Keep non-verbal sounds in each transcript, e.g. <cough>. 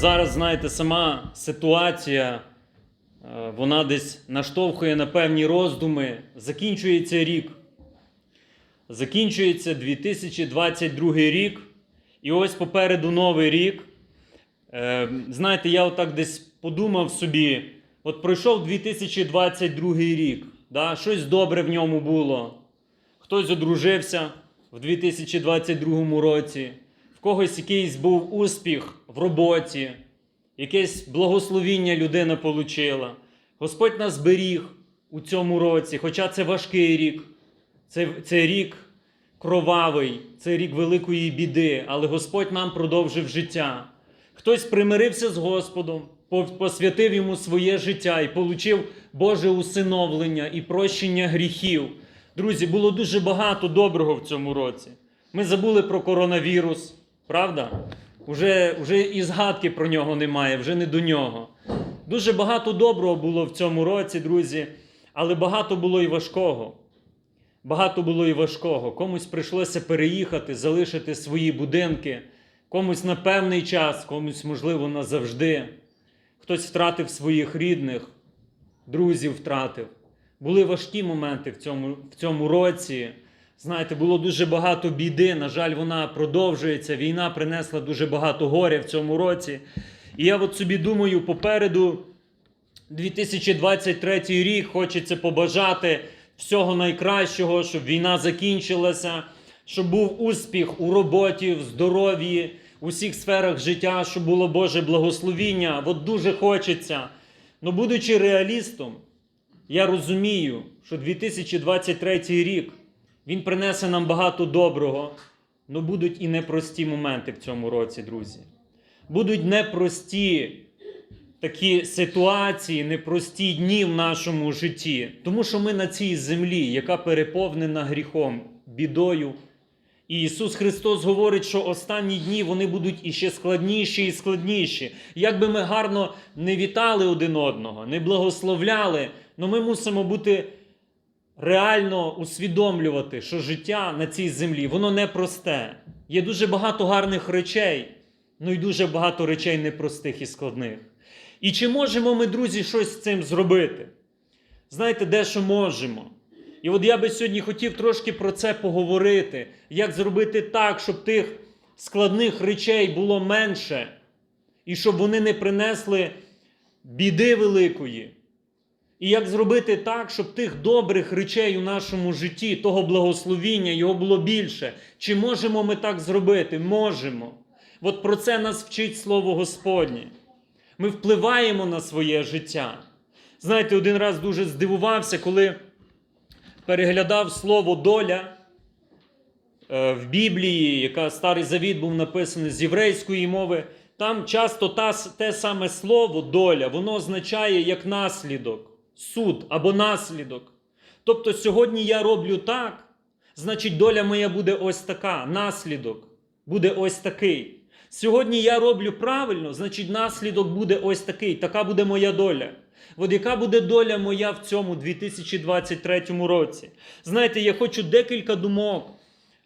Зараз, знаєте, сама ситуація, е, вона десь наштовхує на певні роздуми. Закінчується рік. Закінчується 2022 рік. І ось попереду новий рік. Е, Знаєте, я отак десь подумав собі: от пройшов 2022 рік, да? щось добре в ньому було. Хтось одружився в 2022 році, когось якийсь був успіх в роботі, якесь благословіння людина отримала. Господь нас беріг у цьому році, хоча це важкий рік, це, це рік кровавий, це рік великої біди, але Господь нам продовжив життя. Хтось примирився з Господом, посвятив йому своє життя і получив Боже усиновлення і прощення гріхів. Друзі, було дуже багато доброго в цьому році. Ми забули про коронавірус, правда? Уже, уже і згадки про нього немає, вже не до нього. Дуже багато доброго було в цьому році, друзі, але багато було і важкого. Багато було і важкого. Комусь прийшлося переїхати, залишити свої будинки, комусь на певний час, комусь, можливо, назавжди. Хтось втратив своїх рідних, друзів втратив. Були важкі моменти в цьому, в цьому році. Знаєте, було дуже багато біди. На жаль, вона продовжується. Війна принесла дуже багато горя в цьому році. І я от собі думаю, попереду 2023 рік хочеться побажати всього найкращого, щоб війна закінчилася, щоб був успіх у роботі, в здоров'ї, у всіх сферах життя, щоб було Боже благословіння. От дуже хочеться. Ну, будучи реалістом, я розумію, що 2023 рік він принесе нам багато доброго, але будуть і непрості моменти в цьому році, друзі. Будуть непрості такі ситуації, непрості дні в нашому житті. Тому що ми на цій землі, яка переповнена гріхом, бідою. І Ісус Христос говорить, що останні дні вони будуть іще складніші і складніші. Як би ми гарно не вітали один одного, не благословляли, але ми мусимо бути реально усвідомлювати, що життя на цій землі воно непросте. Є дуже багато гарних речей, ну і дуже багато речей непростих і складних. І чи можемо ми, друзі, щось з цим зробити? Знаєте, дещо можемо. І от я би сьогодні хотів трошки про це поговорити, як зробити так, щоб тих складних речей було менше, і щоб вони не принесли біди великої. І як зробити так, щоб тих добрих речей у нашому житті, того благословіння, його було більше. Чи можемо ми так зробити? Можемо. От про це нас вчить Слово Господнє. Ми впливаємо на своє життя. Знаєте, один раз дуже здивувався, коли переглядав слово доля е, в Біблії, яка старий завіт був написаний з єврейської мови. Там часто та, те саме слово доля, воно означає як наслідок, суд або наслідок. Тобто сьогодні я роблю так, значить доля моя буде ось така, наслідок буде ось такий. Сьогодні я роблю правильно, значить наслідок буде ось такий, така буде моя доля. От яка буде доля моя в цьому 2023 році? Знаєте, я хочу декілька думок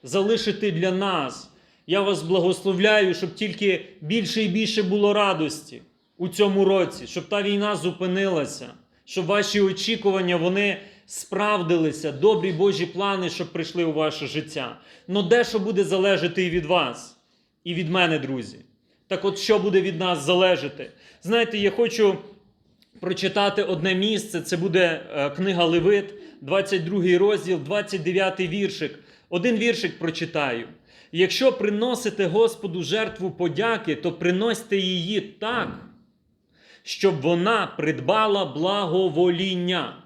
залишити для нас. Я вас благословляю, щоб тільки більше і більше було радості у цьому році, щоб та війна зупинилася, щоб ваші очікування вони справдилися, добрі Божі плани, щоб прийшли у ваше життя. Но дещо буде залежати і від вас, і від мене, друзі. Так от що буде від нас залежати? Знаєте, я хочу прочитати одне місце. Це буде е, книга Левит, 22 розділ, 29 віршик. Один віршик прочитаю. Якщо приносите Господу жертву подяки, то приносьте її так, щоб вона придбала благовоління.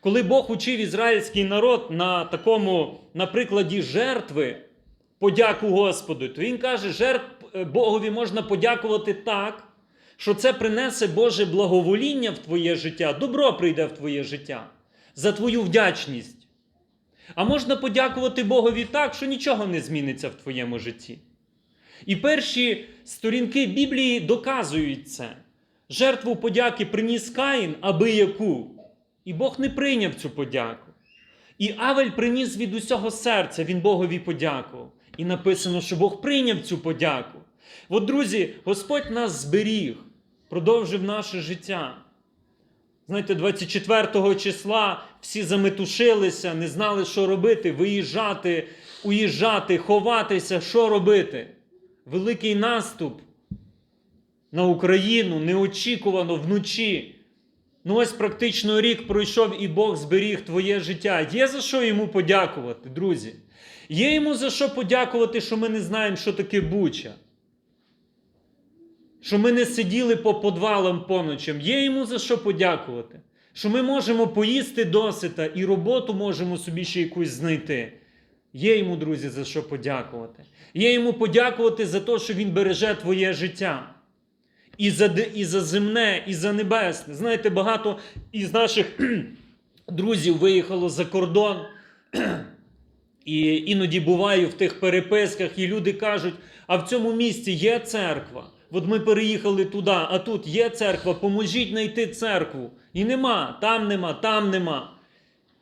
Коли Бог учив ізраїльський народ на такому, прикладі жертви, подяку Господу, то він каже, жертв е, Богові можна подякувати так, що це принесе Боже благовоління в твоє життя, добро прийде в твоє життя за твою вдячність. А можна подякувати Богові так, що нічого не зміниться в твоєму житті. І перші сторінки Біблії доказують це. Жертву подяки приніс Каїн, аби яку. І Бог не прийняв цю подяку. І Авель приніс від усього серця, він Богові подякував. І написано, що Бог прийняв цю подяку. От, друзі, Господь нас зберіг, продовжив наше життя. Знаєте, 24 числа всі заметушилися, не знали, що робити, виїжджати, уїжджати, ховатися, що робити. Великий наступ на Україну неочікувано вночі. Ну, ось практично рік пройшов і Бог зберіг твоє життя. Є за що йому подякувати, друзі. Є йому за що подякувати, що ми не знаємо, що таке буча. Що ми не сиділи по подвалам поночам. Є йому за що подякувати. Що ми можемо поїсти досита і роботу можемо собі ще якусь знайти. Є йому, друзі, за що подякувати. Є йому подякувати за те, що він береже твоє життя. І за, і за земне, і за небесне. Знаєте, багато із наших <clears throat> друзів виїхало за кордон. І іноді буваю в тих переписках, і люди кажуть: а в цьому місті є церква. От ми переїхали туди, а тут є церква, поможіть знайти церкву. І нема, там нема, там нема.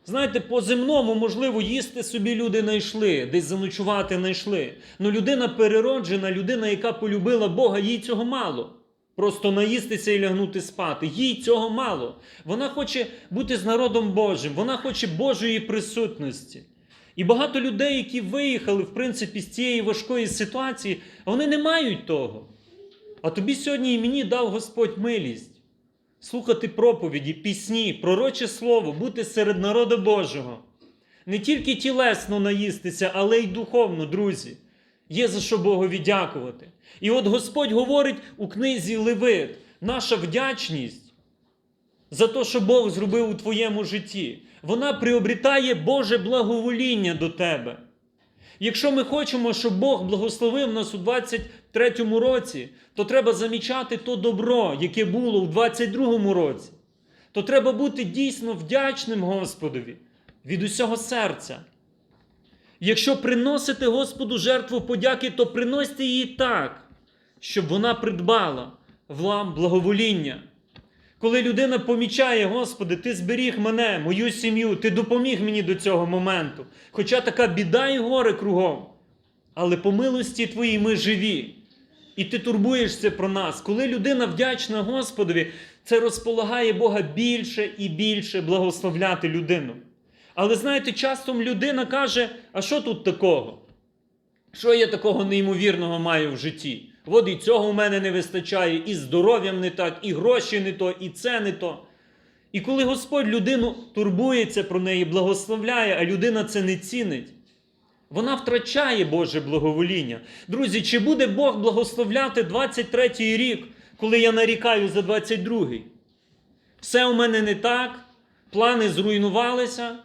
Знаєте, по земному, можливо, їсти собі люди знайшли, десь заночувати знайшли. Ну людина перероджена, людина, яка полюбила Бога, їй цього мало. Просто наїстися і лягнути спати. Їй цього мало. Вона хоче бути з народом Божим, вона хоче Божої присутності. І багато людей, які виїхали, в принципі, з цієї важкої ситуації, вони не мають того. А тобі сьогодні і мені дав Господь милість слухати проповіді, пісні, пророче слово, бути серед народу Божого. Не тільки тілесно наїстися, але й духовно, друзі. Є за що Богові дякувати. І от Господь говорить у книзі Левит, наша вдячність за те, що Бог зробив у твоєму житті, вона приобретає Боже благовоління до тебе. Якщо ми хочемо, щоб Бог благословив нас у 23-му році, то треба замічати то добро, яке було у 22-му році. То треба бути дійсно вдячним Господові від усього серця. Якщо приносите Господу жертву подяки, то приносьте її так, щоб вона придбала вам благовоління. Коли людина помічає, Господи, Ти зберіг мене, мою сім'ю, Ти допоміг мені до цього моменту. Хоча така біда і горе кругом. Але по милості Твоїй ми живі. І ти турбуєшся про нас. Коли людина вдячна Господові, це розполагає Бога більше і більше благословляти людину. Але знаєте, часто людина каже: а що тут такого? Що я такого неймовірного маю в житті? От і цього в мене не вистачає, і здоров'ям не так, і гроші не то, і це не то. І коли Господь людину турбується про неї, благословляє, а людина це не цінить, вона втрачає Боже благовоління. Друзі, чи буде Бог благословляти 23-й рік, коли я нарікаю за 22-й? Все у мене не так, плани зруйнувалися,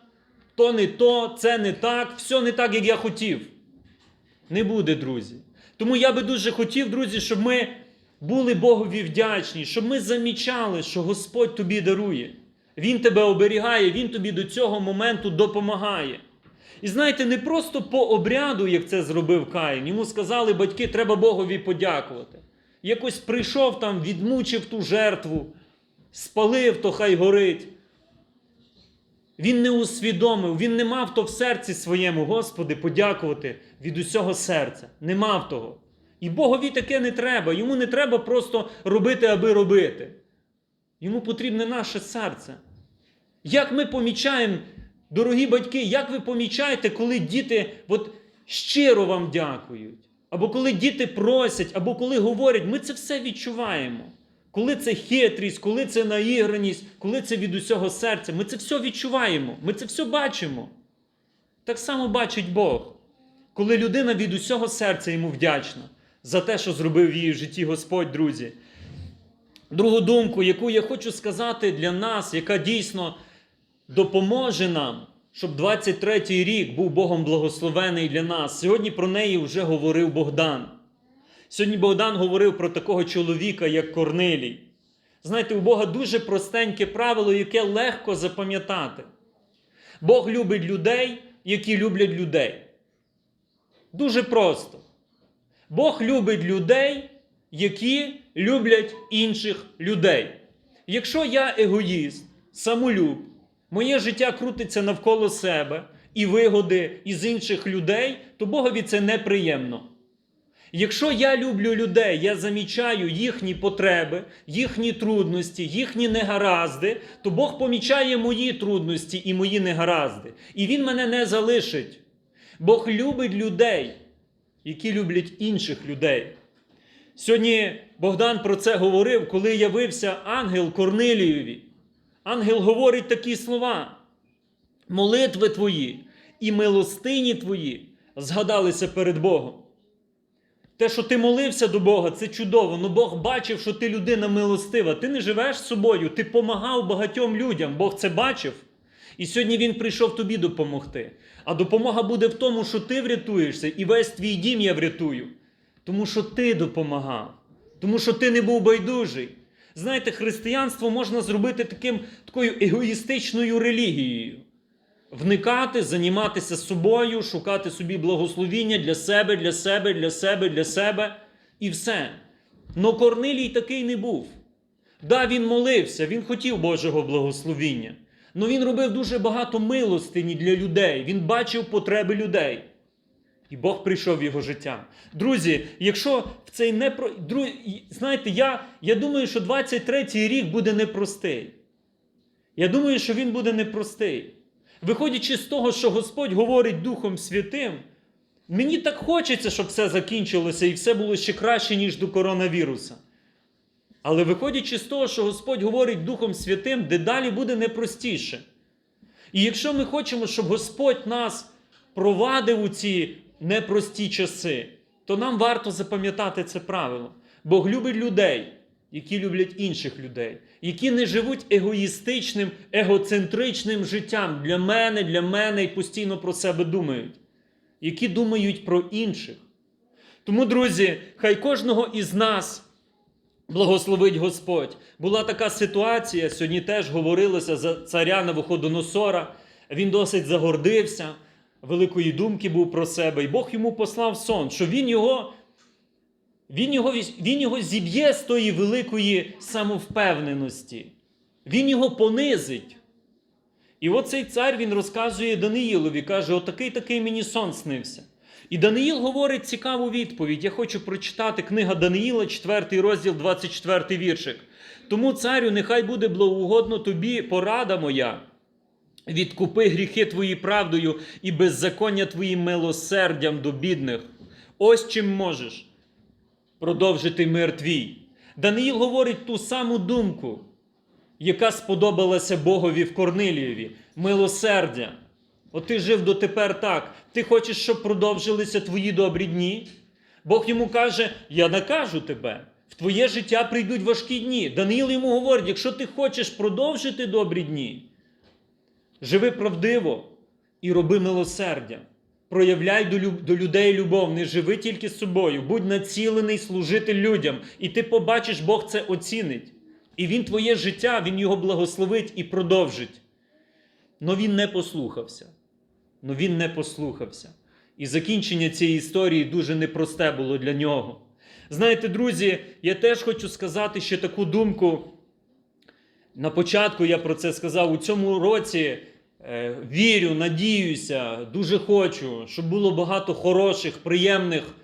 то не то, це не так, все не так, як я хотів. Не буде, друзі. Тому я би дуже хотів, друзі, щоб ми були Богові вдячні, щоб ми замічали, що Господь тобі дарує. Він тебе оберігає, Він тобі до цього моменту допомагає. І знаєте, не просто по обряду, як це зробив Каїн. Йому сказали батьки, треба Богові подякувати. Якось прийшов там, відмучив ту жертву, спалив, то хай горить. Він не усвідомив, він не мав то в серці своєму, Господи, подякувати від усього серця. Не мав того. І Богові таке не треба. Йому не треба просто робити, аби робити. Йому потрібне наше серце. Як ми помічаємо, дорогі батьки, як ви помічаєте, коли діти от, щиро вам дякують? Або коли діти просять, або коли говорять, ми це все відчуваємо. Коли це хитрість, коли це наіграність, коли це від усього серця, ми це все відчуваємо, ми це все бачимо. Так само бачить Бог, коли людина від усього серця йому вдячна за те, що зробив в її в житті Господь, друзі. Другу думку, яку я хочу сказати для нас, яка дійсно допоможе нам, щоб 23-й рік був Богом благословений для нас. Сьогодні про неї вже говорив Богдан. Сьогодні Богдан говорив про такого чоловіка, як Корнилій. Знаєте, у Бога дуже простеньке правило, яке легко запам'ятати. Бог любить людей, які люблять людей. Дуже просто. Бог любить людей, які люблять інших людей. Якщо я егоїст, самолюб, моє життя крутиться навколо себе і вигоди із інших людей, то Богові це неприємно. Якщо я люблю людей, я замічаю їхні потреби, їхні трудності, їхні негаразди, то Бог помічає мої трудності і мої негаразди. І Він мене не залишить. Бог любить людей, які люблять інших людей. Сьогодні Богдан про це говорив, коли явився ангел Корнилієві. Ангел говорить такі слова: молитви твої і милостині твої згадалися перед Богом. Те, що ти молився до Бога, це чудово. Ну Бог бачив, що ти людина милостива. Ти не живеш з собою, ти помагав багатьом людям. Бог це бачив. І сьогодні Він прийшов тобі допомогти. А допомога буде в тому, що ти врятуєшся, і весь твій дім я врятую. Тому що ти допомагав, тому що ти не був байдужий. Знаєте, християнство можна зробити таким, такою егоїстичною релігією. Вникати, займатися собою, шукати собі благословіння для себе, для себе, для себе, для себе і все. Но Корнилій такий не був. Да, він молився, він хотів Божого благословіння. Но він робив дуже багато милостині для людей. Він бачив потреби людей. І Бог прийшов в його життя. Друзі, якщо в цей непро... Дру... Знаєте, я, я думаю, що 23-й рік буде непростий. Я думаю, що він буде непростий. Виходячи з того, що Господь говорить Духом Святим, мені так хочеться, щоб все закінчилося і все було ще краще, ніж до коронавіруса. Але виходячи з того, що Господь говорить Духом Святим, дедалі буде непростіше. І якщо ми хочемо, щоб Господь нас провадив у ці непрості часи, то нам варто запам'ятати це правило. Бог любить людей, які люблять інших людей, які не живуть егоїстичним, егоцентричним життям для мене, для мене і постійно про себе думають, які думають про інших. Тому, друзі, хай кожного із нас. Благословить Господь. Була така ситуація, сьогодні теж говорилося за царя Навуходоносора. Він досить загордився, великої думки був про себе, і Бог йому послав сон, що він його, він його, він його зіб'є з тої великої самовпевненості. Він його понизить. І от цей цар він розказує Даниїлові, каже: отакий такий мені сон снився. І Даниїл говорить цікаву відповідь. Я хочу прочитати книга Даниїла, 4 розділ, 24 віршик. Тому, царю, нехай буде благоугодно тобі порада моя. Відкупи гріхи твої правдою і беззаконня твоїм милосердям до бідних. Ось чим можеш продовжити мир твій. Даниїл говорить ту саму думку, яка сподобалася Богові в Корнилієві милосердя. От ти жив дотепер так. Ти хочеш, щоб продовжилися твої добрі дні? Бог йому каже: Я накажу тебе. В твоє життя прийдуть важкі дні. Даниїл йому говорить: якщо ти хочеш продовжити добрі дні, живи правдиво і роби милосердя. Проявляй до, люб... до людей любов, не живи тільки з собою, будь націлений служити людям, і ти побачиш, Бог це оцінить. І Він твоє життя, Він його благословить і продовжить. Но він не послухався. Но він не послухався. І закінчення цієї історії дуже непросте було для нього. Знаєте, друзі, я теж хочу сказати ще таку думку. На початку я про це сказав. У цьому році вірю, надіюся, дуже хочу, щоб було багато хороших, приємних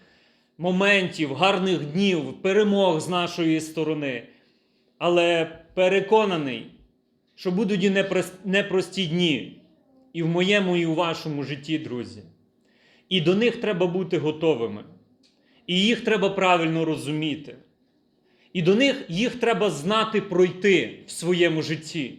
моментів, гарних днів, перемог з нашої сторони. Але переконаний, що будуть і непрості дні і в моєму, і у вашому житті, друзі. І до них треба бути готовими. І їх треба правильно розуміти. І до них їх треба знати пройти в своєму житті.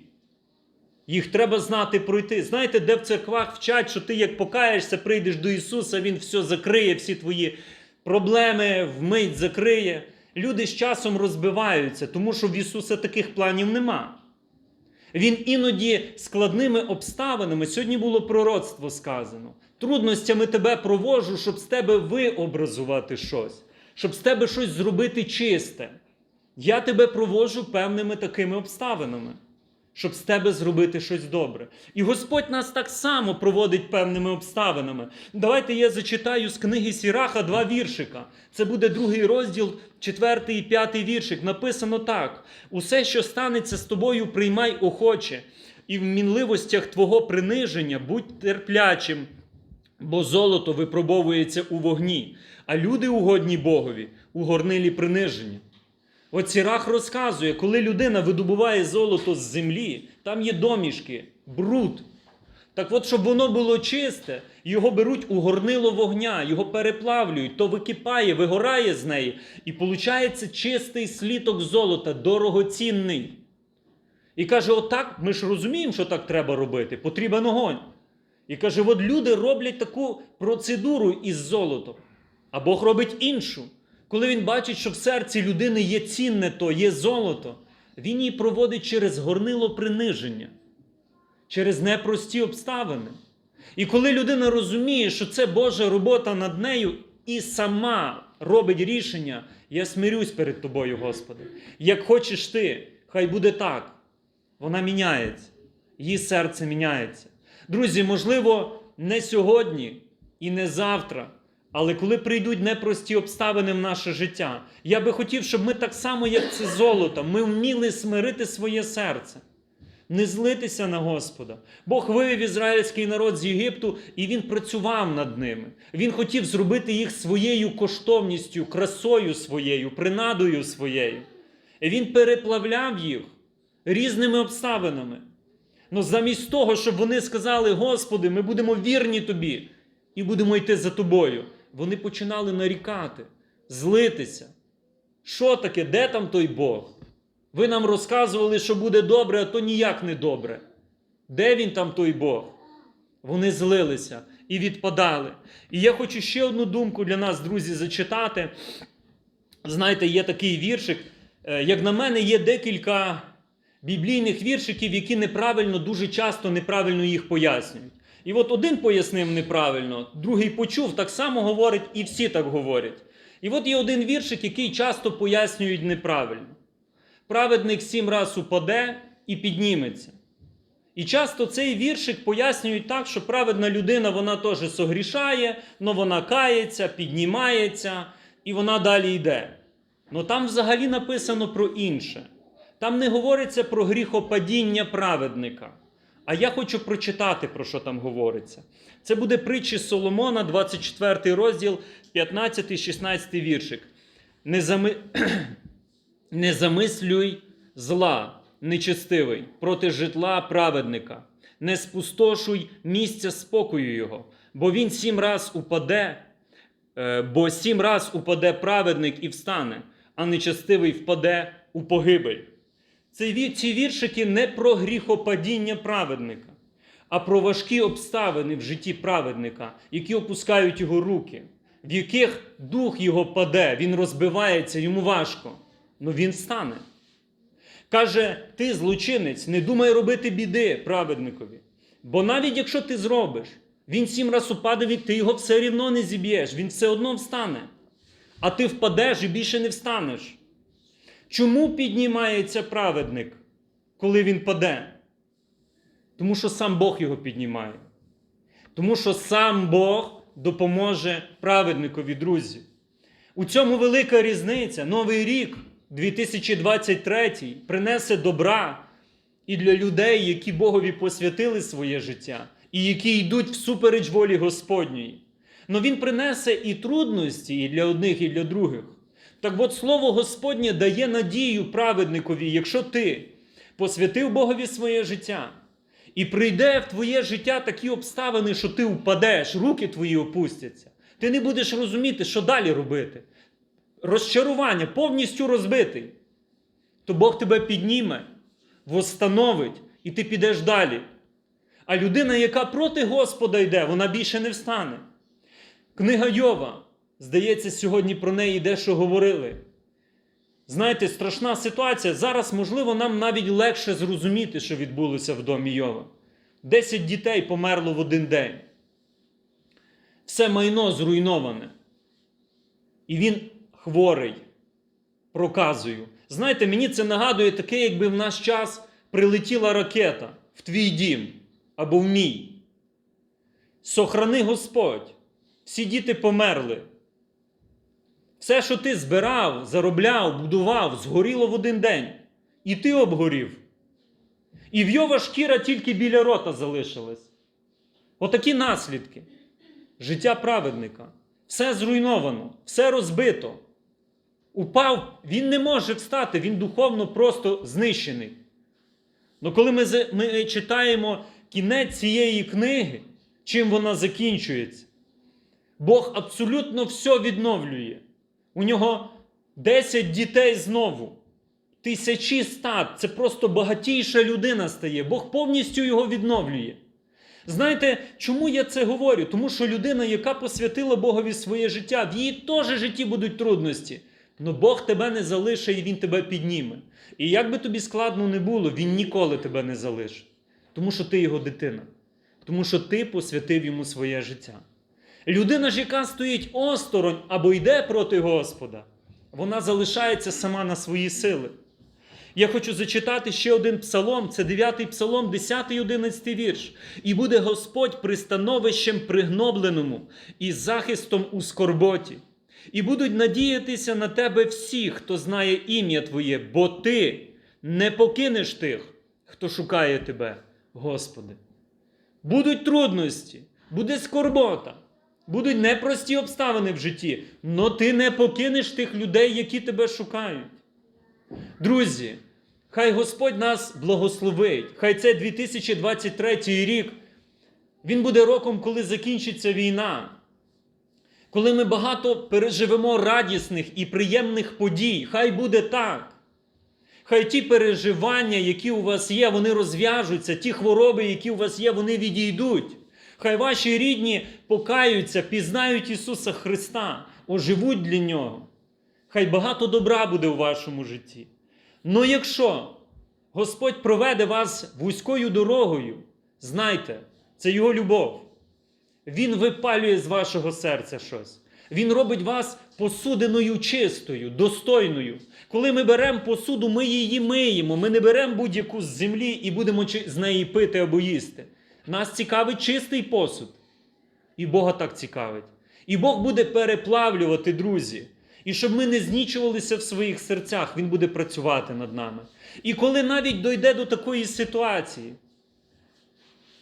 Їх треба знати пройти. Знаєте, де в церквах вчать, що ти як покаєшся, прийдеш до Ісуса, Він все закриє, всі твої проблеми вмить закриє. Люди з часом розбиваються, тому що в Ісуса таких планів нема. Він іноді складними обставинами, сьогодні було пророцтво сказано. Трудностями тебе провожу, щоб з тебе виобразувати щось, щоб з тебе щось зробити чисте. Я тебе провожу певними такими обставинами, щоб з тебе зробити щось добре. І Господь нас так само проводить певними обставинами. Давайте я зачитаю з книги Сіраха два віршика. Це буде другий розділ, четвертий і п'ятий віршик. Написано так: усе, що станеться з тобою, приймай охоче, і в мінливостях твого приниження будь терплячим. Бо золото випробовується у вогні, а люди угодні Богові у горнилі приниження. От Сірах розказує, коли людина видобуває золото з землі, там є домішки, бруд. Так от, щоб воно було чисте, його беруть у горнило вогня, його переплавлюють, то википає, вигорає з неї, і виходить чистий сліток золота, дорогоцінний. І каже: отак, ми ж розуміємо, що так треба робити, потрібен огонь. І каже: от люди роблять таку процедуру із золотом, а Бог робить іншу. Коли він бачить, що в серці людини є цінне то, є золото, він її проводить через горнило приниження, через непрості обставини. І коли людина розуміє, що це Божа робота над нею, і сама робить рішення, я смирюсь перед тобою, Господи. Як хочеш ти, хай буде так. Вона міняється, її серце міняється. Друзі, можливо, не сьогодні і не завтра, але коли прийдуть непрості обставини в наше життя, я би хотів, щоб ми так само, як це золото, ми вміли смирити своє серце, не злитися на Господа. Бог вивів ізраїльський народ з Єгипту, і він працював над ними. Він хотів зробити їх своєю коштовністю, красою своєю, принадою своєю. І він переплавляв їх різними обставинами. Ну замість того, щоб вони сказали, Господи, ми будемо вірні Тобі і будемо йти за тобою, вони починали нарікати, злитися. Що таке? Де там той Бог? Ви нам розказували, що буде добре, а то ніяк не добре. Де він там той Бог? Вони злилися і відпадали. І я хочу ще одну думку для нас, друзі, зачитати. Знаєте, є такий віршик. Е, Як на мене, є декілька біблійних віршиків, які неправильно, дуже часто неправильно їх пояснюють. І от один пояснив неправильно, другий почув, так само говорить, і всі так говорять. І от є один віршик, який часто пояснюють неправильно. Праведник сім раз упаде і підніметься. І часто цей віршик пояснюють так, що праведна людина вона теж согрішає, але вона кається, піднімається і вона далі йде. Ну там взагалі написано про інше. Там не говориться про гріхопадіння праведника. А я хочу прочитати, про що там говориться. Це буде притчі Соломона, 24 розділ, 15-16 віршик. Не, зами... <clears throat> не замислюй зла, нечестивий, проти житла праведника, не спустошуй місця спокою його, бо він сім раз упаде, е, бо сім раз упаде праведник і встане, а нечестивий впаде у погибель. Ці віршики не про гріхопадіння праведника, а про важкі обставини в житті праведника, які опускають його руки, в яких дух його паде, він розбивається, йому важко. Ну він встане. Каже, ти, злочинець, не думай робити біди праведникові. Бо навіть якщо ти зробиш, він сім раз упаде, ти його все рівно не зіб'єш, він все одно встане. А ти впадеш і більше не встанеш. Чому піднімається праведник, коли він паде? Тому що сам Бог його піднімає. Тому що сам Бог допоможе праведникові, друзі. У цьому велика різниця. Новий рік 2023 принесе добра і для людей, які Богові посвятили своє життя, і які йдуть всупереч волі Господньої. Но він принесе і трудності і для одних, і для других. Так от слово Господнє дає надію праведникові, якщо ти посвятив Богові своє життя, і прийде в твоє життя такі обставини, що ти впадеш, руки твої опустяться. Ти не будеш розуміти, що далі робити. Розчарування повністю розбитий. То Бог тебе підніме, восстановить, і ти підеш далі. А людина, яка проти Господа йде, вона більше не встане. Книга Йова, здається, сьогодні про неї дещо говорили. Знаєте, страшна ситуація. Зараз, можливо, нам навіть легше зрозуміти, що відбулося в домі Йова. Десять дітей померло в один день. Все майно зруйноване. І він хворий. Проказую. Знаєте, мені це нагадує таке, якби в наш час прилетіла ракета в твій дім або в мій. Сохрани Господь. Всі діти померли. Все, що ти збирав, заробляв, будував, згоріло в один день. І ти обгорів. І в Йова шкіра тільки біля рота залишилась. Отакі наслідки. життя праведника. Все зруйновано, все розбито. Упав, він не може встати, він духовно просто знищений. Ну коли ми, ми читаємо кінець цієї книги, чим вона закінчується, Бог абсолютно все відновлює. У нього 10 дітей знову, тисячі стат. Це просто багатійша людина стає. Бог повністю його відновлює. Знаєте, чому я це говорю? Тому що людина, яка посвятила Богові своє життя, в її теж житті будуть трудності. Но Бог тебе не залишить і Він тебе підніме. І як би тобі складно не було, Він ніколи тебе не залишить. Тому що ти його дитина. Тому що ти посвятив йому своє життя. Людина ж, яка стоїть осторонь або йде проти Господа, вона залишається сама на свої сили. Я хочу зачитати ще один псалом, це 9 псалом, 10 11 вірш. І буде Господь пристановищем пригнобленому і захистом у скорботі. І будуть надіятися на тебе всі, хто знає ім'я Твоє, бо Ти не покинеш тих, хто шукає Тебе, Господи. Будуть трудності, буде скорбота, будуть непрості обставини в житті, але ти не покинеш тих людей, які тебе шукають. Друзі, хай Господь нас благословить. Хай це 2023 рік. Він буде роком, коли закінчиться війна. Коли ми багато переживемо радісних і приємних подій. Хай буде так. Хай ті переживання, які у вас є, вони розв'яжуться, ті хвороби, які у вас є, вони відійдуть. Хай ваші рідні покаються, пізнають Ісуса Христа, оживуть для Нього. Хай багато добра буде у вашому житті. Но якщо Господь проведе вас вузькою дорогою, знайте, це Його любов. Він випалює з вашого серця щось. Він робить вас посудиною чистою, достойною. Коли ми беремо посуду, ми її миємо. Ми не беремо будь-яку з землі і будемо з неї пити або їсти. Нас цікавить чистий посуд. І Бога так цікавить. І Бог буде переплавлювати, друзі. І щоб ми не знічувалися в своїх серцях, Він буде працювати над нами. І коли навіть дойде до такої ситуації,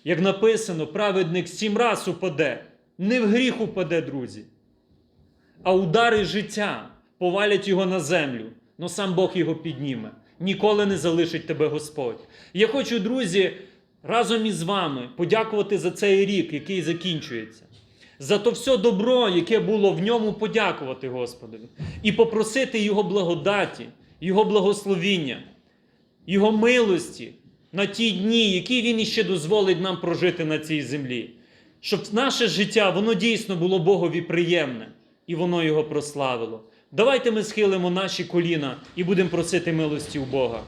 як написано, праведник сім раз упаде, не в гріх упаде, друзі, а удари життя повалять його на землю, но сам Бог його підніме. Ніколи не залишить тебе Господь. Я хочу, друзі, разом із вами подякувати за цей рік, який закінчується. За то все добро, яке було в ньому, подякувати Господові. І попросити Його благодаті, Його благословіння, Його милості на ті дні, які Він іще дозволить нам прожити на цій землі. Щоб наше життя, воно дійсно було Богові приємне і воно його прославило. Давайте ми схилимо наші коліна і будемо просити милості у Бога.